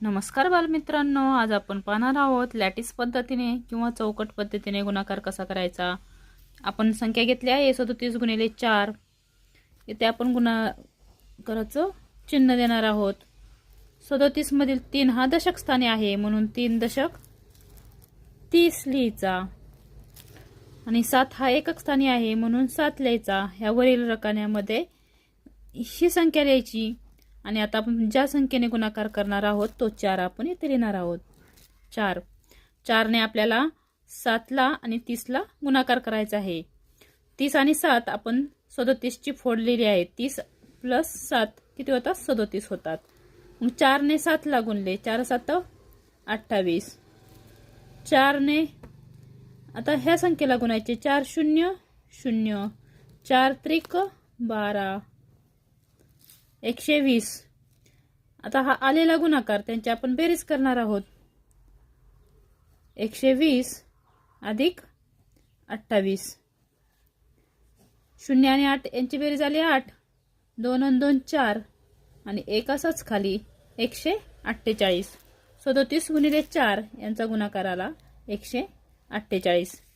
नमस्कार बालमित्रांनो आज आपण पाहणार आहोत लॅटिस पद्धतीने किंवा चौकट पद्धतीने गुणाकार कसा करायचा. आपण संख्या घेतली आहे सदोतीस गुणिले चार. इथे आपण गुणाकाराचं चिन्ह देणार आहोत. सदोतीसमधील तीन हा दशक स्थानी आहे म्हणून तीन दशक तीस लिहायचा आणि सात हा एकक स्थानी आहे म्हणून सात लिहायचा. ह्या वरील रकान्यामध्ये ही संख्या लिहायची. आणि आता आपण ज्या संख्येने गुणाकार करणार आहोत तो चार आपण इथे लिहिणार आहोत. चार. चारने आपल्याला सातला आणि तीसला गुणाकार करायचा आहे. तीस आणि सात आपण सदोतीसची फोडलेली आहे. तीस प्लस सात किती होतात? सदोतीस होतात. मग चारने सातला गुणले. चार सात अठ्ठावीस. चारने आता ह्या संख्येला गुणायचे. चार शून्य शून्य. चार त्रिक बारा. एकशे वीस. आता हा आलेला गुणाकार त्यांची आपण बेरीज करणार आहोत. एकशे वीस अधिक अठ्ठावीस. शून्य आणि आठ यांची बेरीज आली आठ. दोन आणि दोन चार. आणि एक असाच खाली एकशे अठ्ठेचाळीस. सदोतीस गुणिले चार यांचा गुणाकार आला एकशे अठ्ठेचाळीस.